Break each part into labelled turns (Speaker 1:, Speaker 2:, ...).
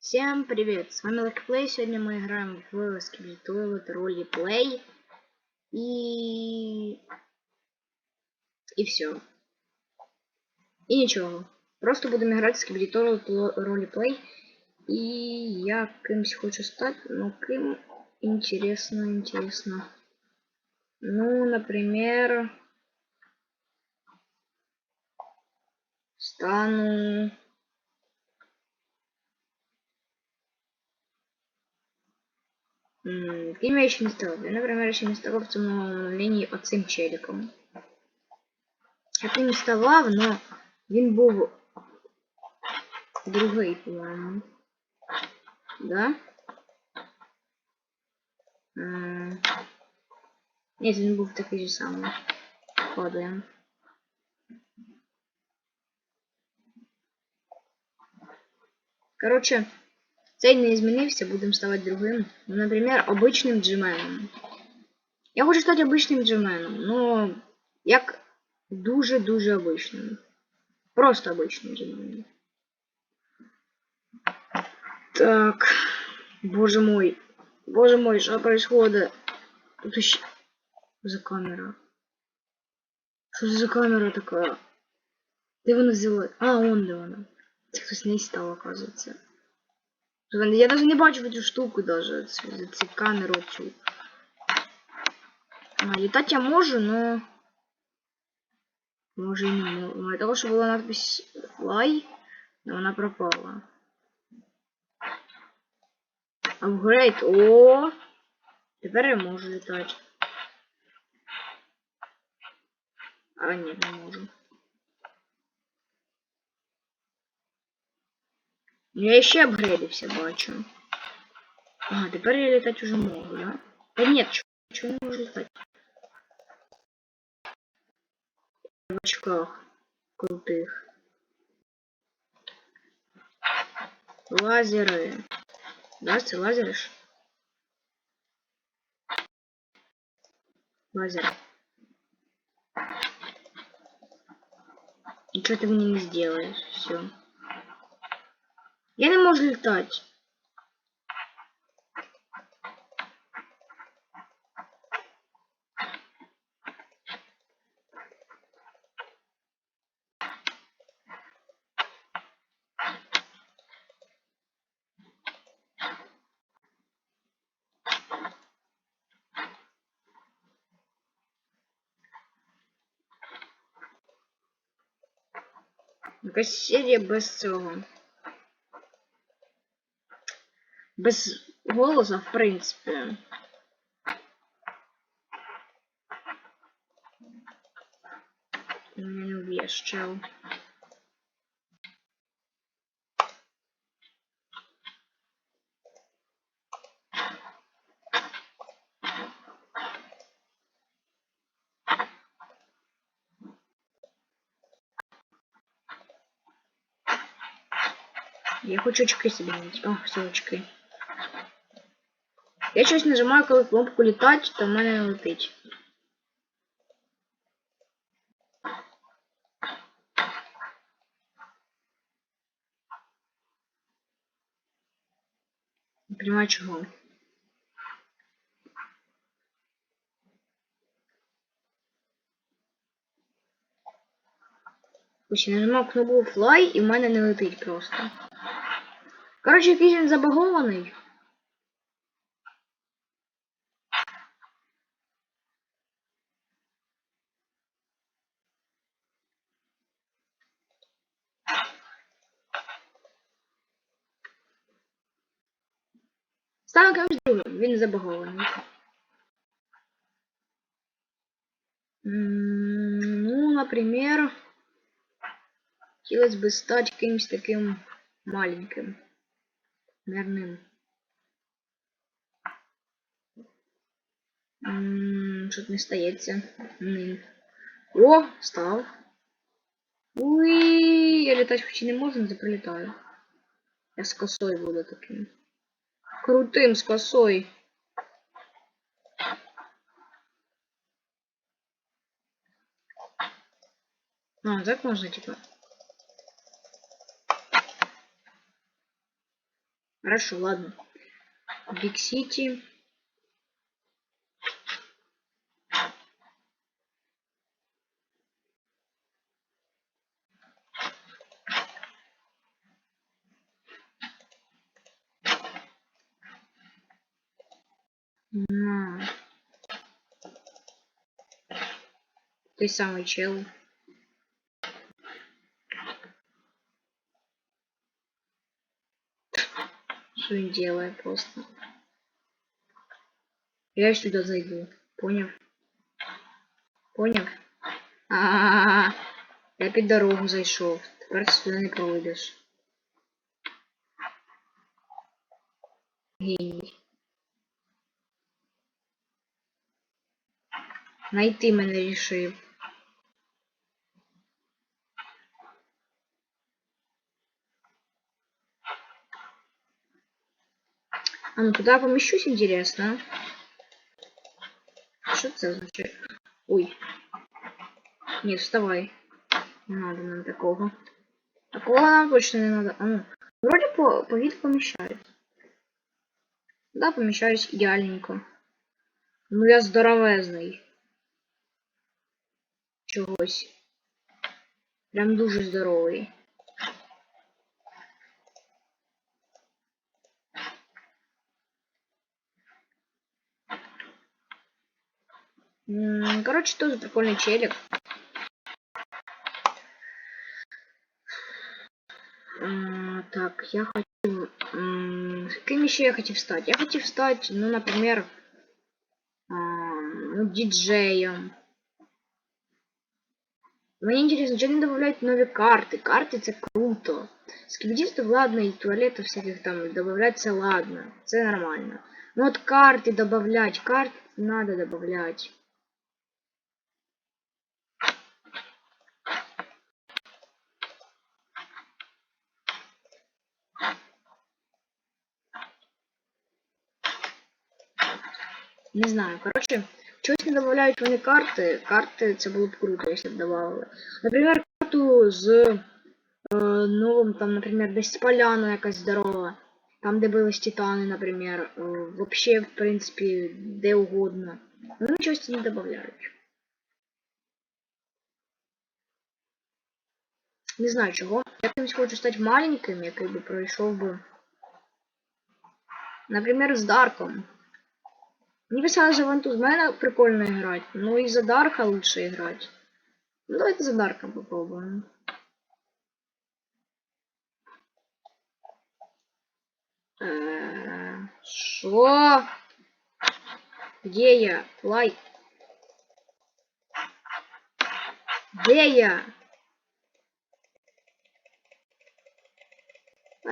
Speaker 1: Всем привет! С вами Лакиплей. Сегодня мы играем в Скибитойлет ролеплей. И... И все. И ничего. Просто будем играть в Скибитойлет ролеплей. И я кимсь хочу стать. Ну, кем... Интересно, интересно. Ну, например... Стану... Ким я еще не став? Я, например, еще не ставав в цьому лінії оцим челиком. Я не ставав, но він був другий, по-моєму. Да? Ні, він був такий же самий. Падаємо. Короче, Цей не змінився, будемо ставити другим. Ну, наприклад, обичним джименом. Я хочу стати обичним джименом, но як дуже-дуже обичним. Просто обичним джименом. Так. Боже мой. Боже мой, что происходит? Тут еще... За камера. Что за камера такая? Де вона взяла? А, он де вона. Це хтось не стал, оказывается. Я даже не бачу эту штуку даже, цю камеру цю. А, летать я можу, но... Може і не можу. Для того, що була надпись Fly, но вона пропала. Апгрейд. О! Тепер я можу літати. А, ні, не можу. я ще апгрейдився, бачу. А, тепер я літати уже можу, да? Та ні, чого не можу літати? В очках крутих. Лазери. Да, це лазери ж? Лазер. Ничего ты мне не сделаешь. Все. Я не можу літати. Якась серія без цього. Без голоса, в принципе. Меня не убьешь. Я хочу очки себе найти. О, все очки. Я щось нажимаю, коли кнопку літати, то в мене не летить. Не понимаю чого. Ось я нажимаю кнопку Fly і в мене не летить просто. Коротше, якийсь він забагований. Стану кимось другим, він забагований. Ну, например, хотелось бы стать каким-то таким маленьким, мирным. Что-то не стається. О, став. Уи, я летать хоч і не можу, але прилітаю. Я з косою буду таким. Крутым с косой. А, так можно, типа. Хорошо, ладно. Биг Сити. Той самый чел. Что он делает просто? Я сюда зайду. Понял? Понял? А, -а, -а, -а. я під дорогу зайшов. Тепер сюди не пройдеш. Геній. Найти мене рішив. А ну туда помещусь, интересно. Что это означает? Ой. Нет, вставай. Не надо нам такого. Такого нам точно не надо. А ну, вроде по, по виду помещаюсь. Да, помещаюсь идеальненько. Ну я здоровезний. Чогось. Прям дуже здоровий. М, Короче, тоже прикольный челик. А, Так, я хочу... С каким еще я хочу встать? Я хочу встать, ну, например, а, ну, диджеем. Мне интересно, что они добавляют новые карты? Карты это круто. Скибидистов, ладно, и туалетов всяких там добавляться, ладно. Это нормально. Но вот карты добавлять, карт надо добавлять. Не знаю, короче, чогось не добавляють вони карти. Карти це було б круто, якщо б давали. Наприклад, карту з е, новим, там, наприклад, десь поляна якась здорова. Там, де бились титани, наприклад. Е, вообще, в принципі, де угодно. Вони чогось не додають. Не знаю чого. Я колись хочу стати маленьким, який би пройшов би. Наприклад, з Дарком. Мне писали за Вантузмена прикольно играть, но и за Дарка лучше играть. Ну, давайте за Дарка попробуем. Шо? Где я? Лай. Где я?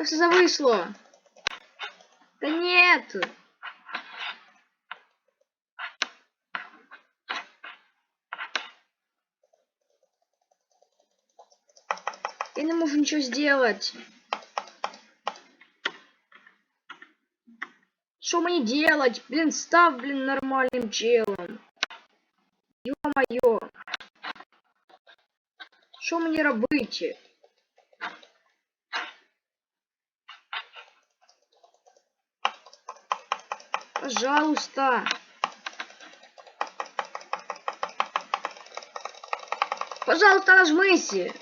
Speaker 1: Все завысло. Да нет. Я не могу ничего сделать. Что мне делать? Блин, став, блин, нормальным челом. Ё-моё. Что мне робити? Пожалуйста. Пожалуйста, нажмите.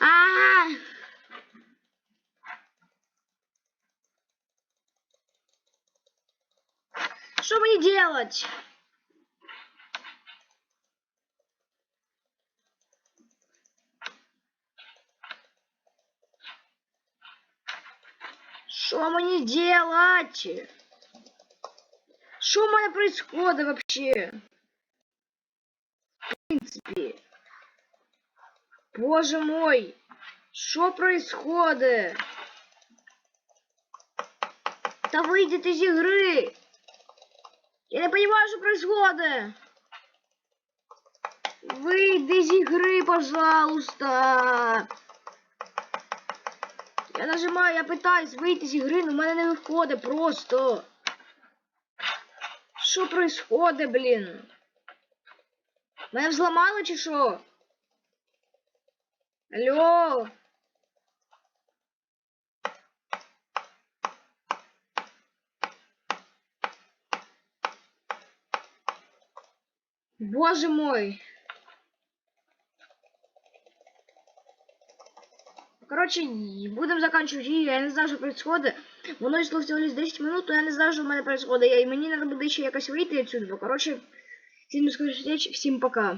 Speaker 1: А! Что мне делать? Что мне делать? Что у меня происходит вообще? В принципе. Боже мой! Что происходит? Да выйдет из игры! Я не понимаю, что происходит! Выйди из игры, пожалуйста! Я нажимаю, я пытаюсь выйти из игры, но в мене не виходить просто. Що происходит, блин? Мене взламали чи що? Алло? Боже мой. Короче, будем заканчивать видео. Я не знаю, що происходит. Воно йшло всього лишь 10 минут, но я не знаю, що в мене происходит. Я, і мені треба буде ще якось вийти отсюда. Короче, всім до скорої зустрічі, всім пока.